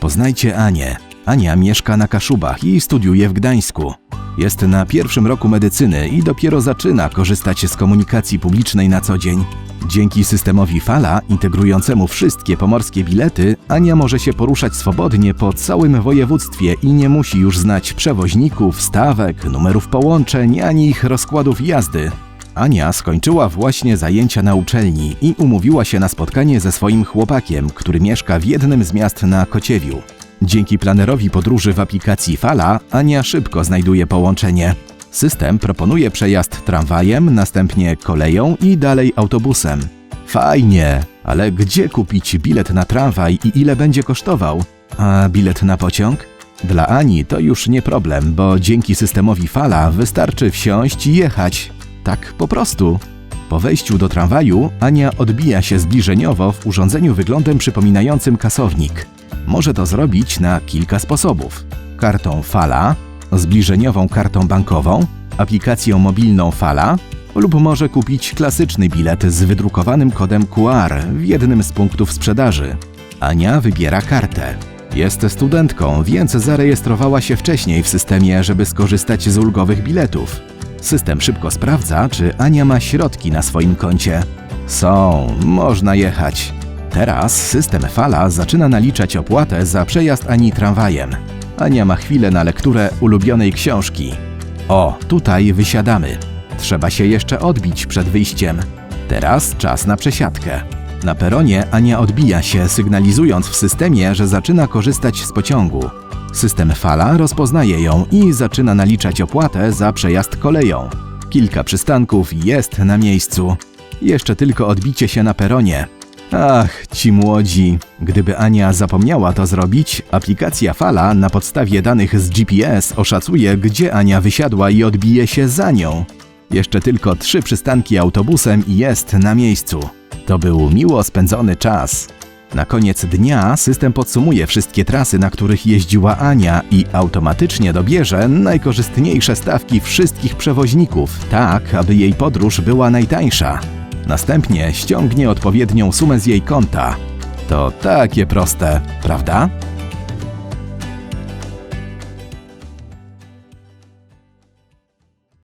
Poznajcie Anię. Ania mieszka na Kaszubach i studiuje w Gdańsku. Jest na pierwszym roku medycyny i dopiero zaczyna korzystać z komunikacji publicznej na co dzień. Dzięki systemowi Fala, integrującemu wszystkie pomorskie bilety, Ania może się poruszać swobodnie po całym województwie i nie musi już znać przewoźników, stawek, numerów połączeń ani ich rozkładów jazdy. Ania skończyła właśnie zajęcia na uczelni i umówiła się na spotkanie ze swoim chłopakiem, który mieszka w jednym z miast na Kociewiu. Dzięki planerowi podróży w aplikacji Fala, Ania szybko znajduje połączenie. System proponuje przejazd tramwajem, następnie koleją i dalej autobusem. Fajnie, ale gdzie kupić bilet na tramwaj i ile będzie kosztował? A bilet na pociąg? Dla Ani to już nie problem, bo dzięki systemowi Fala wystarczy wsiąść i jechać. Tak po prostu. Po wejściu do tramwaju Ania odbija się zbliżeniowo w urządzeniu wyglądem przypominającym kasownik. Może to zrobić na kilka sposobów. Kartą Fala, zbliżeniową kartą bankową, aplikacją mobilną Fala lub może kupić klasyczny bilet z wydrukowanym kodem QR w jednym z punktów sprzedaży. Ania wybiera kartę. Jest studentką, więc zarejestrowała się wcześniej w systemie, żeby skorzystać z ulgowych biletów. System szybko sprawdza, czy Ania ma środki na swoim koncie. Są, można jechać. Teraz system Fala zaczyna naliczać opłatę za przejazd Ani tramwajem. Ania ma chwilę na lekturę ulubionej książki. O, tutaj wysiadamy. Trzeba się jeszcze odbić przed wyjściem. Teraz czas na przesiadkę. Na peronie Ania odbija się, sygnalizując w systemie, że zaczyna korzystać z pociągu. System Fala rozpoznaje ją i zaczyna naliczać opłatę za przejazd koleją. Kilka przystanków jest na miejscu. Jeszcze tylko odbicie się na peronie. Ach, ci młodzi. Gdyby Ania zapomniała to zrobić, aplikacja Fala na podstawie danych z GPS oszacuje, gdzie Ania wysiadła i odbije się za nią. Jeszcze tylko trzy przystanki autobusem i jest na miejscu. To był miło spędzony czas. Na koniec dnia system podsumuje wszystkie trasy, na których jeździła Ania i automatycznie dobierze najkorzystniejsze stawki wszystkich przewoźników, tak aby jej podróż była najtańsza. Następnie ściągnie odpowiednią sumę z jej konta. To takie proste, prawda?